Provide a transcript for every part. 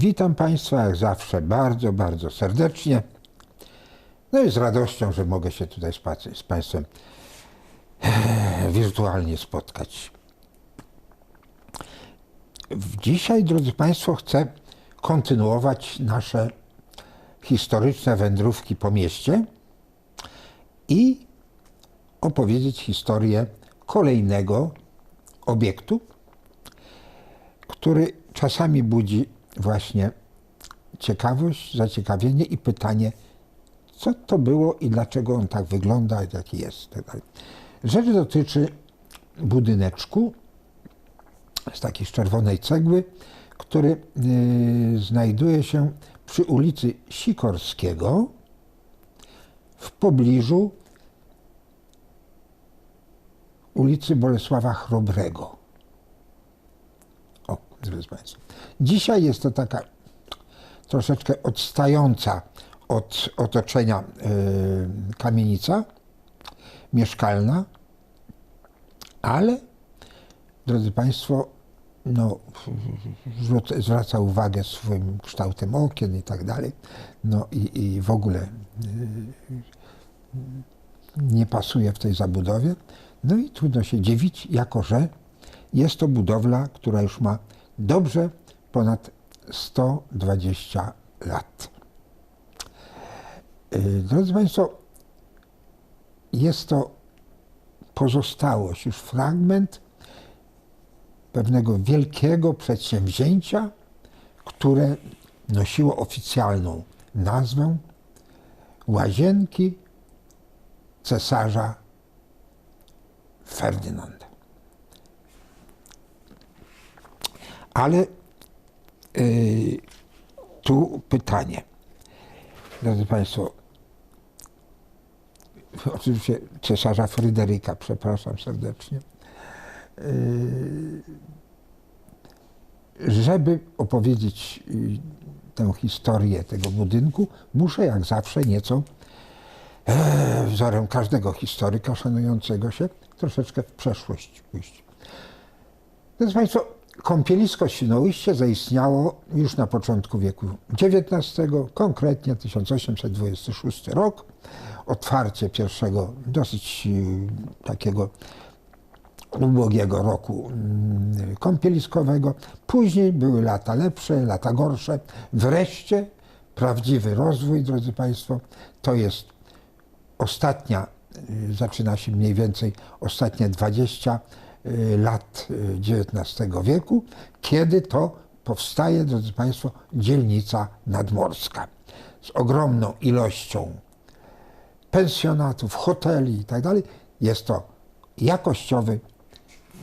Witam Państwa jak zawsze bardzo, bardzo serdecznie. No i z radością, że mogę się tutaj z, z Państwem e, wirtualnie spotkać. Dzisiaj, drodzy Państwo, chcę kontynuować nasze historyczne wędrówki po mieście i opowiedzieć historię kolejnego obiektu, który czasami budzi właśnie ciekawość, zaciekawienie i pytanie, co to było i dlaczego on tak wygląda, jaki jest. tak. Rzecz dotyczy budyneczku z takiej czerwonej cegły, który y, znajduje się przy ulicy Sikorskiego w pobliżu ulicy Bolesława Chrobrego. Drodzy Państwo. Dzisiaj jest to taka troszeczkę odstająca od otoczenia y, kamienica mieszkalna, ale, drodzy Państwo, no, zwraca uwagę swoim kształtem okien i tak dalej, no i, i w ogóle y, nie pasuje w tej zabudowie. No i trudno się dziwić, jako że jest to budowla, która już ma dobrze ponad 120 lat. Y, Drodzy Państwo, jest to pozostałość, już fragment pewnego wielkiego przedsięwzięcia, które nosiło oficjalną nazwę Łazienki cesarza Ferdynanda. Ale y, tu pytanie. Drodzy Państwo, oczywiście cesarza Fryderyka, przepraszam serdecznie. Y, żeby opowiedzieć y, tę historię tego budynku, muszę jak zawsze nieco e, wzorem każdego historyka szanującego się, troszeczkę w przeszłość pójść. Drodzy Państwo, kąpielisko Świnoujście zaistniało już na początku wieku XIX, konkretnie 1826 rok. Otwarcie pierwszego dosyć y, takiego ubogiego roku mm, kąpieliskowego. Później były lata lepsze, lata gorsze. Wreszcie prawdziwy rozwój, drodzy Państwo, to jest ostatnia, y, zaczyna się mniej więcej ostatnie 20 y, lat y, XIX wieku, kiedy to powstaje, drodzy Państwo, dzielnica nadmorska z ogromną ilością pensjonatów, hoteli i tak. Jest to jakościowy,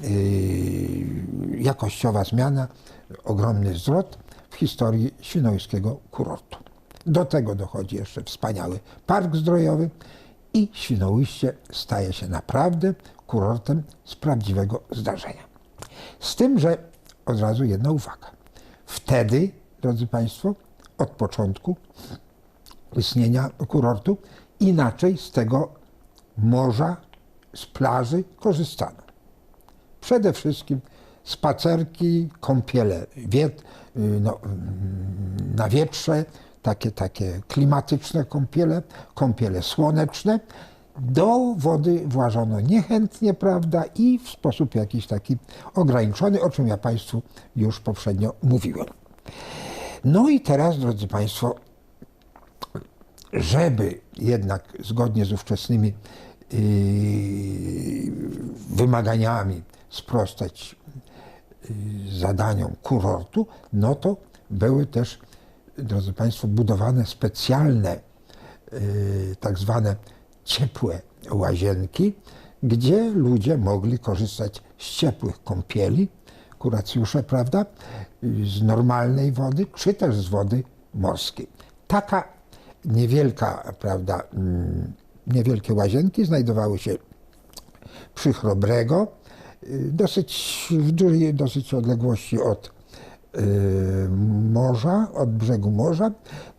yy, jakościowa zmiana, ogromny zwrot w historii świnoujskiego kurortu. Do tego dochodzi jeszcze wspaniały park zdrojowy i Świnoujście staje się naprawdę kurortem z prawdziwego zdarzenia. Z tym, że od razu jedna uwaga. Wtedy, drodzy Państwo, od początku istnienia kurortu, inaczej z tego morza, z plaży korzystano. Przede wszystkim spacerki, kąpiele wiet, y, no, mm, na wietrze, takie, takie klimatyczne kąpiele, kąpiele słoneczne. Do wody włażono niechętnie, prawda, i w sposób jakiś taki ograniczony, o czym ja Państwu już poprzednio mówiłem. No i teraz, drodzy Państwo, żeby jednak zgodnie z ówczesnymi yy, wymaganiami sprostać yy, zadaniom kurortu, no to były też, drodzy Państwo, budowane specjalne yy, tak zwane ciepłe łazienki, gdzie ludzie mogli korzystać z ciepłych kąpieli, kuracjusze, prawda, z normalnej wody, czy też z wody morskiej. Taka niewielka, prawda, mm, niewielkie łazienki znajdowały się przy Chrobrego, y, dosyć w dużej dosyć odległości od morza, od brzegu morza.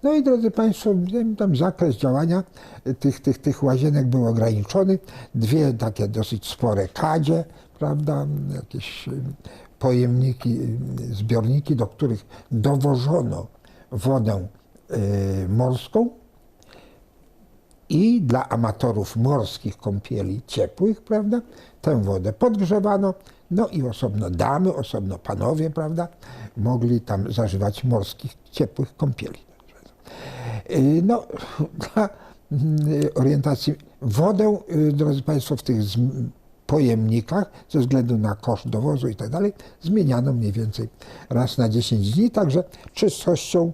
No i drodzy Państwo, tam zakres działania tych, tych, tych łazienek był ograniczony. Dwie takie dosyć spore kadzie, prawda, jakieś y, pojemniki, y, zbiorniki, do których dowożono wodę y, morską i dla amatorów morskich kąpieli ciepłych, prawda, tę wodę podgrzewano, no i osobno damy, osobno panowie, prawda, mogli tam zażywać morskich ciepłych kąpieli. Y, No, dla y, orientacji, wodę, y, drodzy Państwo, w tych pojemnikach, ze względu na koszt dowozu i tak dalej, zmieniano mniej więcej raz na 10 dni, także czystością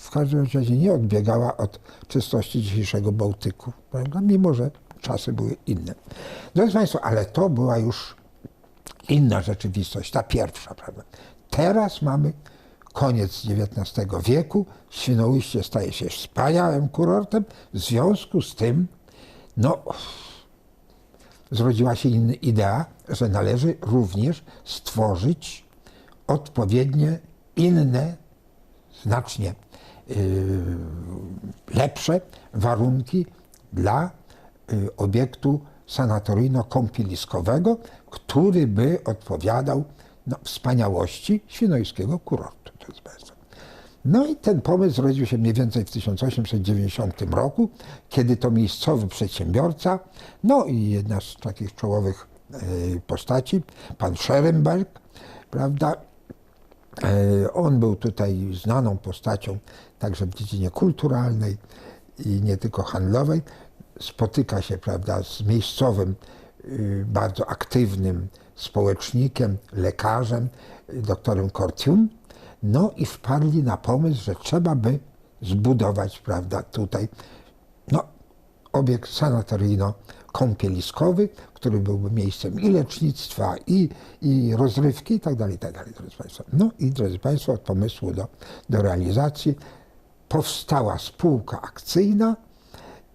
w każdym razie nie odbiegała od czystości dzisiejszego Bałtyku, prawda? mimo że czasy były inne. Drodzy Państwo, ale to była już inna rzeczywistość, ta pierwsza, prawda? Teraz mamy koniec XIX wieku, Świnoujście staje się wspaniałym kurortem, w związku z tym, no, zrodziła się inna idea, że należy również stworzyć odpowiednie inne, znacznie yy, lepsze warunki dla y, obiektu sanatoryjno-kąpieliskowego, który by odpowiadał no, wspaniałości świnoujskiego kurortu. drodzy Państwo. No i ten pomysł zrodził się mniej więcej w 1890 roku, kiedy to miejscowy przedsiębiorca, no i jedna z takich czołowych y, postaci, pan Scherenberg, prawda, E, On był tutaj znaną postacią także w dziedzinie kulturalnej i nie tylko handlowej. Spotyka się prawda, z miejscowym, y, bardzo aktywnym społecznikiem, lekarzem, y, doktorem Cortium. No i wpadli na pomysł, że trzeba by zbudować prawda, tutaj no, obiekt sanatoryjno-kąpieliskowy, który byłby miejscem i lecznictwa, i, i rozrywki i tak dalej, i tak drodzy Państwo. No i drodzy Państwo, od pomysłu do, do realizacji powstała spółka akcyjna.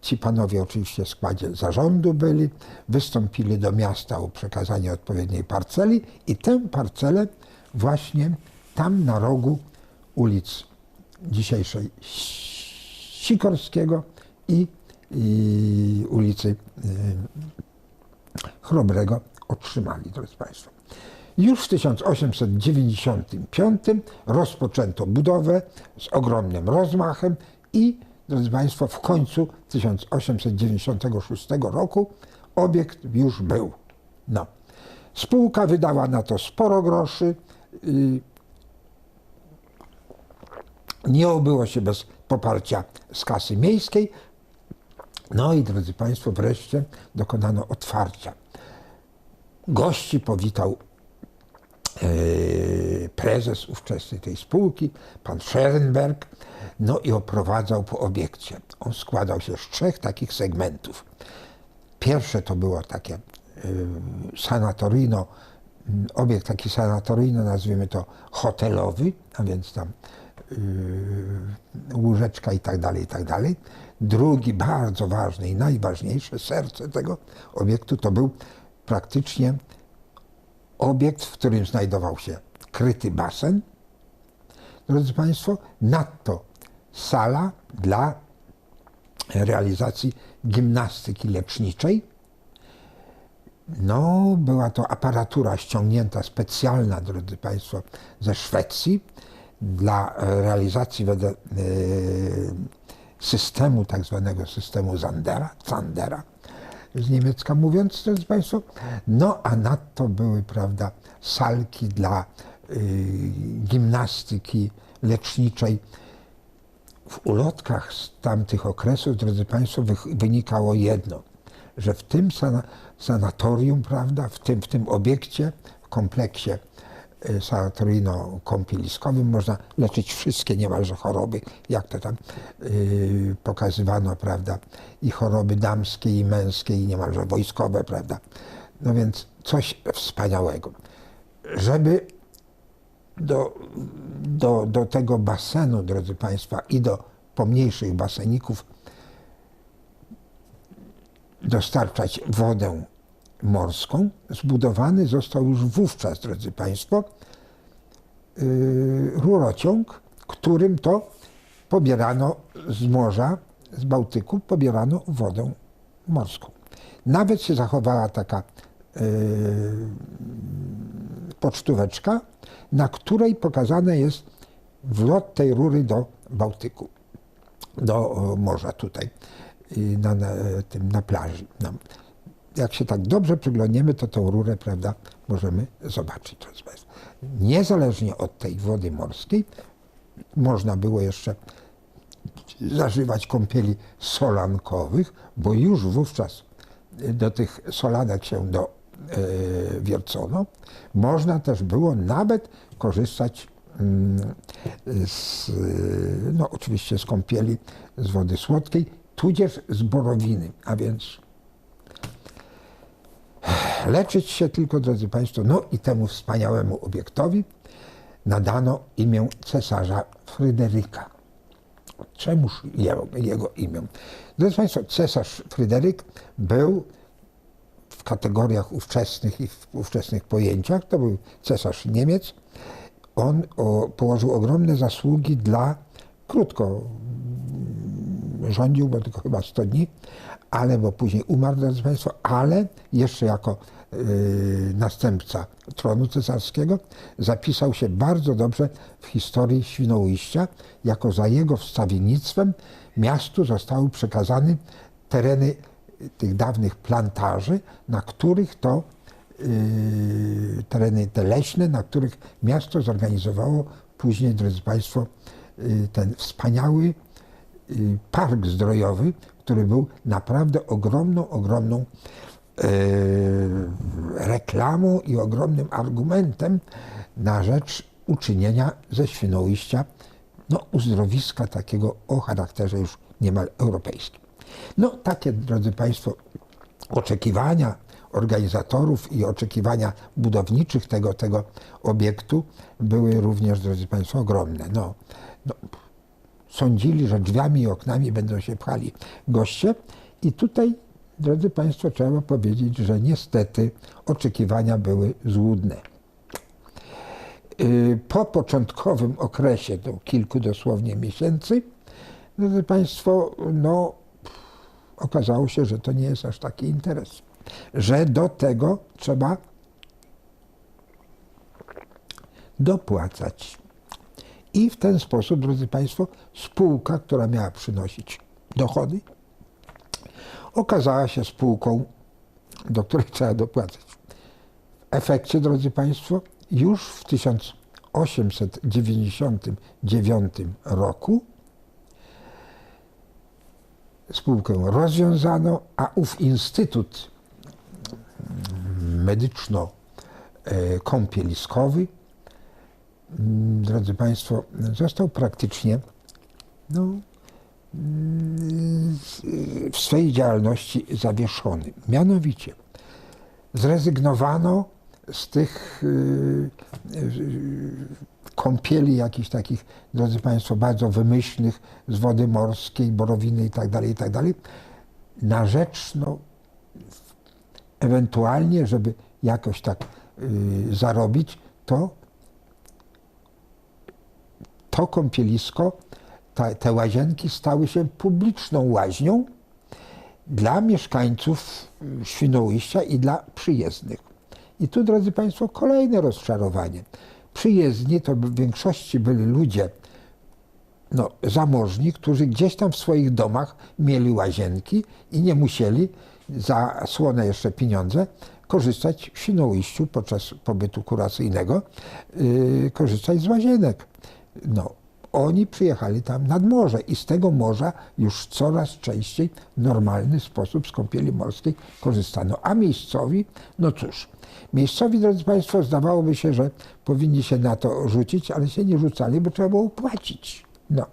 Ci panowie oczywiście w składzie zarządu byli, wystąpili do miasta o przekazanie odpowiedniej parceli i tę parcelę właśnie tam na rogu ulic dzisiejszej Sikorskiego i, i ulicy y, Chrobrego otrzymali, drodzy Państwo. Już w 1895 rozpoczęto budowę z ogromnym rozmachem i, drodzy Państwo, w końcu 1896 roku obiekt już był. No. Spółka wydała na to sporo groszy. Nie obyło się bez poparcia z kasy miejskiej. No i drodzy Państwo, wreszcie dokonano otwarcia. Gości powitał e, prezes ówczesnej tej spółki, pan Scherenberg, no i oprowadzał po obiekcie. On składał się z trzech takich segmentów. Pierwsze to było takie y, sanatoryjno, mm, obiekt taki sanatoryjny, nazwijmy to hotelowy, a więc tam y, łóżeczka i tak dalej, i tak dalej. Drugi, bardzo ważny i najważniejsze, serce tego obiektu to był praktycznie obiekt, w którym znajdował się kryty basen, drodzy Państwo, nadto sala dla realizacji gimnastyki leczniczej. No, była to aparatura ściągnięta specjalna, drodzy Państwo, ze Szwecji dla e, realizacji e, systemu, tak zwanego systemu Zandera, Zandera, z niemiecka mówiąc, drodzy Państwo. No, a nadto były, prawda, salki dla y, gimnastyki leczniczej. W ulotkach z tamtych okresów, drodzy Państwo, wynikało jedno, że w tym sana- sanatorium, prawda, w tym, w tym obiekcie, w kompleksie y, sanatoryjno-kąpieliskowym można leczyć wszystkie niemalże choroby, jak to tam y, pokazywano, prawda, i choroby damskie, i męskie, i niemalże wojskowe, prawda. No więc coś wspaniałego. Żeby do, do, do tego basenu, drodzy Państwa, i do pomniejszych baseników dostarczać wodę morską, zbudowany został już wówczas, drodzy Państwo, yy, rurociąg, którym to pobierano z morza, z Bałtyku, pobierano wodę morską. Nawet się zachowała taka yy, pocztóweczka, na której pokazane jest wlot tej rury do Bałtyku, do o, morza tutaj, na, na, tym, na plaży. No. Jak się tak dobrze przyglądniemy, to tą rurę, prawda, możemy zobaczyć. Niezależnie od tej wody morskiej, można było jeszcze zażywać kąpieli solankowych, bo już wówczas do tych solanek się do, e, wiercono. Można też było nawet korzystać mm, z, no oczywiście z kąpieli z wody słodkiej, tudzież z borowiny, a więc leczyć się tylko, drodzy Państwo, no i temu wspaniałemu obiektowi nadano imię cesarza Fryderyka. Czemuż jego, jego imię? Drodzy Państwo, cesarz Fryderyk był kategoriach ówczesnych i w ówczesnych pojęciach, to był cesarz Niemiec. On o, położył ogromne zasługi dla, krótko rządził, bo tylko chyba 100 dni, ale bo później umarł, drodzy Państwo, ale jeszcze jako y, następca tronu cesarskiego zapisał się bardzo dobrze w historii Świnoujścia, jako za jego wstawiennictwem miastu zostały przekazane tereny tych dawnych plantaży, na których to y, tereny te leśne, na których miasto zorganizowało później, drodzy Państwo, y, ten wspaniały y, park zdrojowy, który był naprawdę ogromną, ogromną reklamą i ogromnym argumentem na rzecz uczynienia ze Świnoujścia no, uzdrowiska takiego o charakterze już niemal europejskim. No takie, drodzy Państwo, oczekiwania organizatorów i oczekiwania budowniczych tego, tego obiektu były również, drodzy Państwo, ogromne. No, no, sądzili, że drzwiami i oknami będą się pchali goście i tutaj, drodzy Państwo, trzeba powiedzieć, że niestety oczekiwania były złudne. Y, po początkowym okresie, to kilku dosłownie miesięcy, drodzy Państwo, no okazało się, że to nie jest aż taki interes. Że do tego trzeba dopłacać. I w ten sposób, drodzy Państwo, spółka, która miała przynosić dochody, okazała się spółką, do której trzeba dopłacać. W efekcie, drodzy Państwo, już w 1899 roku spółkę rozwiązano, a ów instytut medyczno-kąpieliskowy, drodzy Państwo, został praktycznie no, w swojej działalności zawieszony. Mianowicie zrezygnowano z tych y, y, kąpieli jakichś takich, drodzy Państwo, bardzo wymyślnych z wody morskiej, borowiny itd., tak itd., tak na rzecz, no, ewentualnie, żeby jakoś tak y, zarobić, to to kąpielisko, ta, te łazienki stały się publiczną łaźnią dla mieszkańców Świnoujścia i dla przyjezdnych. I tu, drodzy Państwo, kolejne rozczarowanie przyjezdni to w większości byli ludzie no, zamożni, którzy gdzieś tam w swoich domach mieli łazienki i nie musieli za słone jeszcze pieniądze korzystać w Świnoujściu podczas pobytu kuracyjnego, yy, korzystać z łazienek. No, oni przyjechali tam nad morze i z tego morza już coraz częściej w normalny sposób z kąpieli morskiej korzystano. A miejscowi, no cóż, miejscowi, drodzy Państwo, zdawałoby się, że powinni się na to rzucić, ale się nie rzucali, bo trzeba było płacić. No.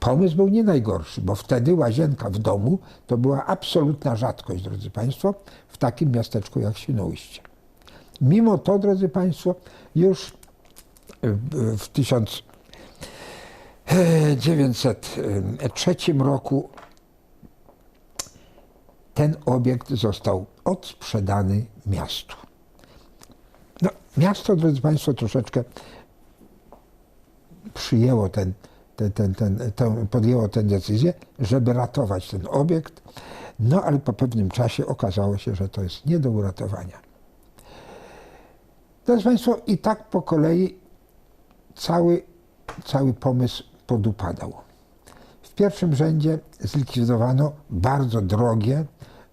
Pomysł był nie najgorszy, bo wtedy łazienka w domu to była absolutna rzadkość, drodzy Państwo, w takim miasteczku jak Świnoujście. Mimo to, drodzy Państwo, już w 1000 1903 roku ten obiekt został odsprzedany miastu. No, miasto, drodzy Państwo, troszeczkę przyjęło ten, ten, ten, ten, ten, podjęło tę decyzję, żeby ratować ten obiekt, no ale po pewnym czasie okazało się, że to jest nie do uratowania. Drodzy Państwo, i tak po kolei cały, cały pomysł podupadał. W pierwszym rzędzie zlikwidowano bardzo drogie,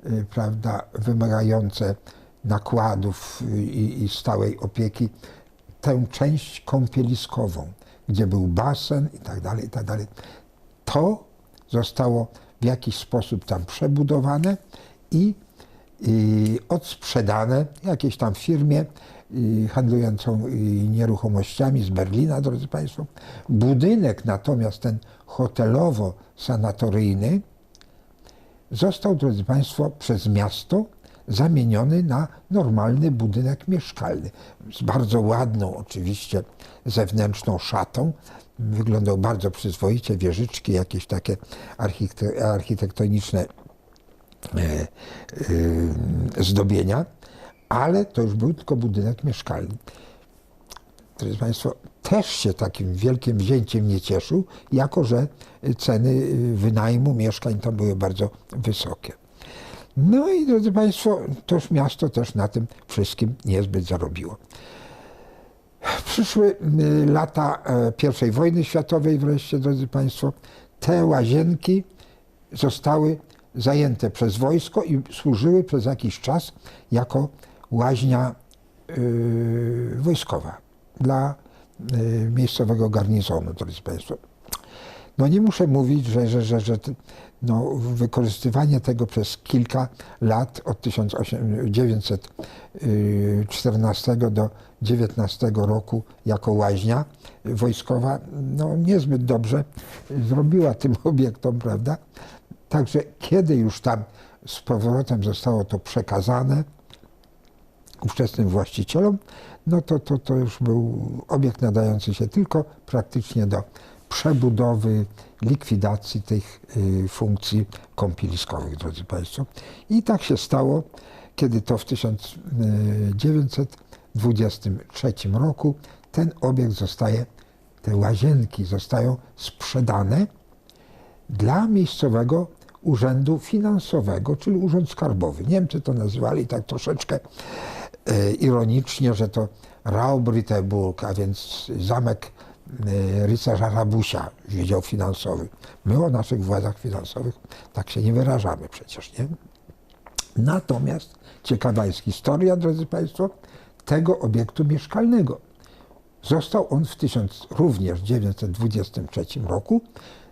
y, prawda, wymagające nakładów i, i stałej opieki tę część kąpieliskową, gdzie był basen i tak dalej, i tak dalej. To zostało w jakiś sposób tam przebudowane i, i odsprzedane jakiejś tam firmie handlującą nieruchomościami z Berlina, drodzy Państwo. Budynek natomiast ten hotelowo-sanatoryjny został, drodzy Państwo, przez miasto zamieniony na normalny budynek mieszkalny. Z bardzo ładną oczywiście zewnętrzną szatą. Wyglądał bardzo przyzwoicie, wieżyczki, jakieś takie architek- architektoniczne e, e, zdobienia, ale to już był tylko budynek mieszkalny. Drodzy Państwo, też się takim wielkim wzięciem nie cieszył, jako że ceny wynajmu mieszkań tam były bardzo wysokie. No i drodzy Państwo, toż miasto też na tym wszystkim niezbyt zarobiło. Przyszły y, lata e, I wojny światowej wreszcie, drodzy Państwo, te łazienki zostały zajęte przez wojsko i służyły przez jakiś czas jako łaźnia yy, wojskowa dla yy, miejscowego garnizonu, drodzy Państwo. No nie muszę mówić, że, że, że, że no, wykorzystywanie tego przez kilka lat, od 1914 do 19 roku jako łaźnia wojskowa, no niezbyt dobrze zrobiła tym obiektom, prawda? Także kiedy już tam z powrotem zostało to przekazane ówczesnym właścicielom, no to, to, to już był obiekt nadający się tylko praktycznie do przebudowy, likwidacji tych y, funkcji kąpieliskowych, drodzy Państwo. I tak się stało, kiedy to w 1923 roku ten obiekt zostaje, te łazienki zostają sprzedane dla miejscowego urzędu finansowego, czyli urząd skarbowy. Niemcy to nazywali tak troszeczkę ironicznie, że to Raubriteburg, a więc zamek e, rycerza Rabusia, Wydział Finansowy. My o naszych władzach finansowych tak się nie wyrażamy przecież, nie? Natomiast ciekawa jest historia, drodzy Państwo, tego obiektu mieszkalnego. Został on w 1000, również 1923 roku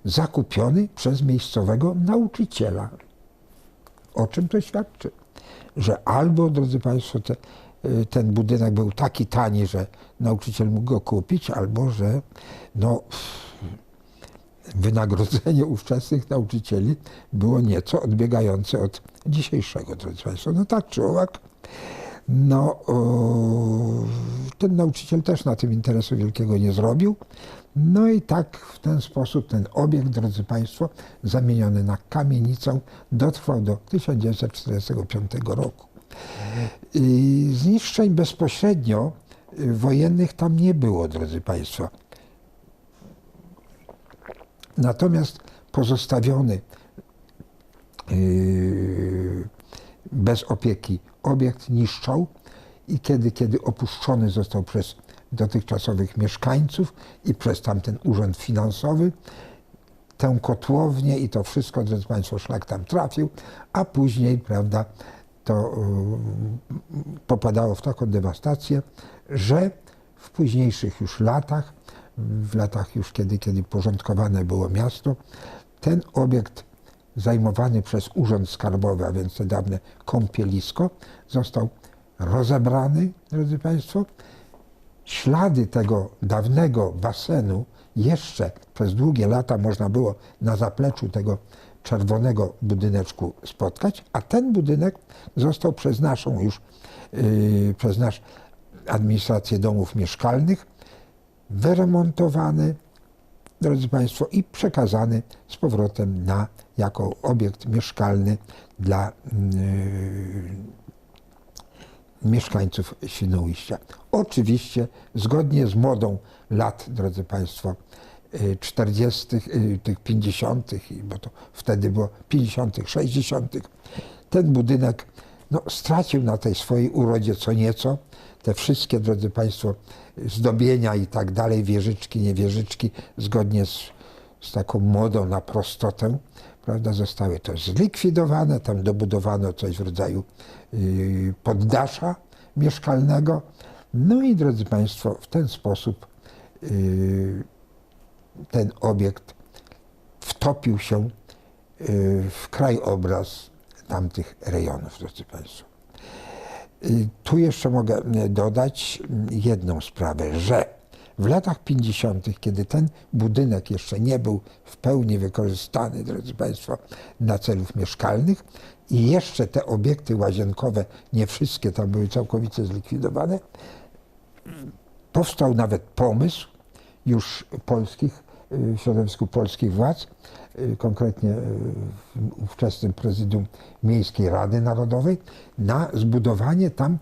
zakupiony przez miejscowego nauczyciela. O czym to świadczy? Że albo, drodzy Państwo, te, y, ten budynek był taki tani, że nauczyciel mógł go kupić, albo że no, wynagrodzenie ówczesnych nauczycieli było nieco odbiegające od dzisiejszego, drodzy Państwo. No tak czy owak, no, o, ten nauczyciel też na tym interesu wielkiego nie zrobił. No i tak w ten sposób ten obiekt, drodzy Państwo, zamieniony na kamienicę, dotrwał do 1945 roku. I zniszczeń bezpośrednio wojennych tam nie było, drodzy Państwo. Natomiast pozostawiony yy, bez opieki obiekt niszczał i kiedy, kiedy opuszczony został przez dotychczasowych mieszkańców i przez tamten urząd finansowy, tę kotłownię i to wszystko, drodzy Państwo, szlak tam trafił, a później, prawda, to yy, popadało w taką dewastację, że w późniejszych już latach, w latach już kiedy, kiedy porządkowane było miasto, ten obiekt zajmowany przez Urząd Skarbowy, a więc to dawne kąpielisko, został rozebrany, drodzy Państwo. Ślady tego dawnego basenu jeszcze przez długie lata można było na zapleczu tego czerwonego budyneczku spotkać, a ten budynek został przez naszą już, yy, przez nasz administrację domów mieszkalnych wyremontowany, drodzy Państwo, i przekazany z powrotem na, jako obiekt mieszkalny dla yy, mieszkańców Świnoujścia. Oczywiście zgodnie z modą lat, drodzy Państwo, 40., yy, tych 50., bo to wtedy było 50., 60., ten budynek no, stracił na tej swojej urodzie co nieco. Te wszystkie, drodzy Państwo, zdobienia i tak dalej, wieżyczki, niewieżyczki, zgodnie z, z taką modą na prostotę, prawda, zostały to zlikwidowane, tam dobudowano coś w rodzaju yy, poddasza mieszkalnego. No i drodzy Państwo, w ten sposób yy, ten obiekt wtopił się yy, w krajobraz tamtych rejonów, drodzy Państwo. Tu jeszcze mogę y, dodać mm, jedną sprawę, że w latach 50., kiedy ten budynek jeszcze nie był w pełni wykorzystany, drodzy Państwo, na celów mieszkalnych i jeszcze te obiekty łazienkowe, nie wszystkie tam były całkowicie zlikwidowane, powstał nawet pomysł już polskich, y, w środowisku polskich władz, y, konkretnie y, w ówczesnym prezydium Miejskiej Rady Narodowej, na zbudowanie tam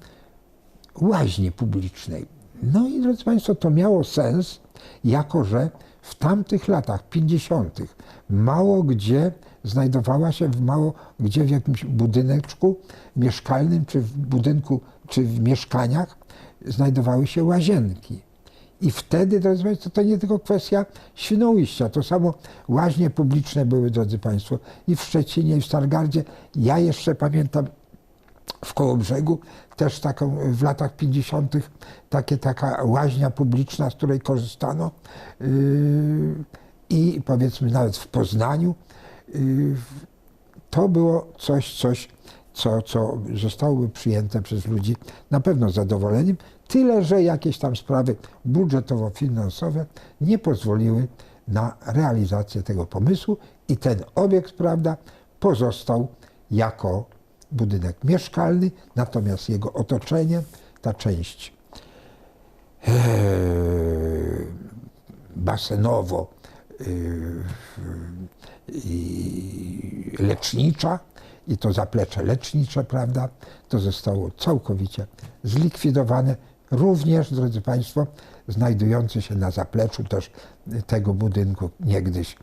łaźni publicznej. No i drodzy Państwo, to miało sens, jako że w tamtych latach 50. mało gdzie znajdowała się w mało gdzie w jakimś budyneczku mieszkalnym, czy w budynku, czy w mieszkaniach znajdowały się łazienki. I wtedy, drodzy Państwo, to nie tylko kwestia Świnoujścia. To samo łaźnie publiczne były, drodzy Państwo, i w Szczecinie, i w Stargardzie. Ja jeszcze pamiętam w Kołobrzegu też taką w latach 50. Takie, taka łaźnia publiczna, z której korzystano. Yy, I powiedzmy nawet w Poznaniu. Yy, to było coś, coś, co, co zostałoby przyjęte przez ludzi na pewno z zadowoleniem, tyle że jakieś tam sprawy budżetowo-finansowe nie pozwoliły na realizację tego pomysłu i ten obiekt, prawda, pozostał jako budynek mieszkalny, natomiast jego otoczenie, ta część e, basenowo e, i to zaplecze lecznicze, prawda, to zostało całkowicie zlikwidowane. Również, drodzy Państwo, znajdujący się na zapleczu też tego budynku niegdyś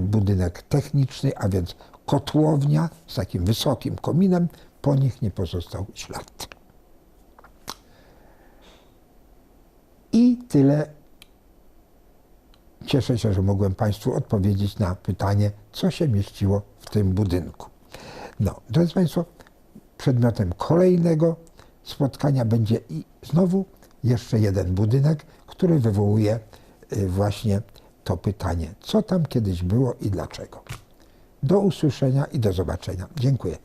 budynek techniczny, a więc kotłownia z takim wysokim kominem, po nich nie pozostał ślad. I tyle. Cieszę się, że mogłem Państwu odpowiedzieć na pytanie, co się mieściło w tym budynku. No, drodzy Państwo, przedmiotem kolejnego spotkania będzie i znowu jeszcze jeden budynek, który wywołuje y, właśnie to pytanie, co tam kiedyś było i dlaczego. Do usłyszenia i do zobaczenia. Dziękuję.